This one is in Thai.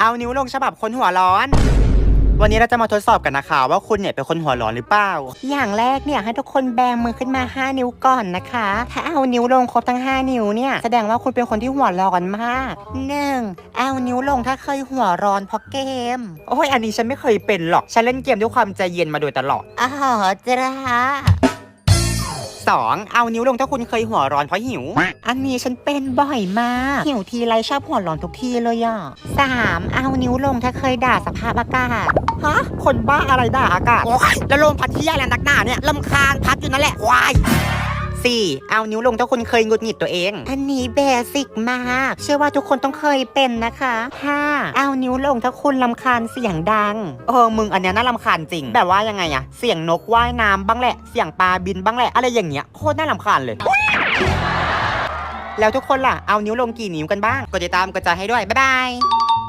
เอานิ้วลงฉบับคนหัวร้อน วันนี้เราจะมาทดสอบกันนะคะว่าคุณเนี่ยเป็นคนหัวร้อนหรือเปล่า อย่างแรกเนี่ยให้ทุกคนแบมือขึ้นมา 5 นิ้วก่อนนะคะ ถ้าเอานิ้วลงครบทั้ง 5 นิ้วเนี่ยแสดงว่าคุณเป็นคนที่หัวร้อนมาก 1. เอานิ้วลงถ้าเคยหัวร้อนเพราะเกม โอ้ยอันนี้ฉันไม่เคยเป็นหรอก ฉันเล่นเกมด้วยความใจเย็นมาโดยตลอดอ๋อจ้า 2. เอานิ้วลงถ้าคุณเคยหัวร้อนเพราะหิว อันนี้ฉันเป็นบ่อยมาก หิวทีไรชอบหัวร้อนทุกทีเลยอะ 3. เอานิ้วลงถ้าเคยด่าสภาพอากาศ ฮะ คนบ้าอะไรด่าอากาศ โอ้ยแล้วลมพัดที่ยาแรงนักหนาเนี่ยลำคาญพัดอยู่นั่นแหละควาย 4. เอานิ้วลงถ้าคุณเคยหงุดหงิดตัวเอง อันนี้เบสิกมาก เชื่อว่าทุกคนต้องเคยเป็นนะคะ 5. เอานิ้วลงถ้าคุณลำคาญเสียงดัง เออ มึงอันเนี้ยน่ารำคาญจริง แบบว่ายังไงอะเสียงนกว่ายน้ำบ้างแหละ เสียงปลาบินบ้างแหละ อะไรอย่างเงี้ย โคตรน่ารำคาญเลย แล้วทุกคนล่ะ เอานิ้วลงกี่นิ้วกันบ้าง กดติดตามกดใจให้ด้วย บ๊ายบาย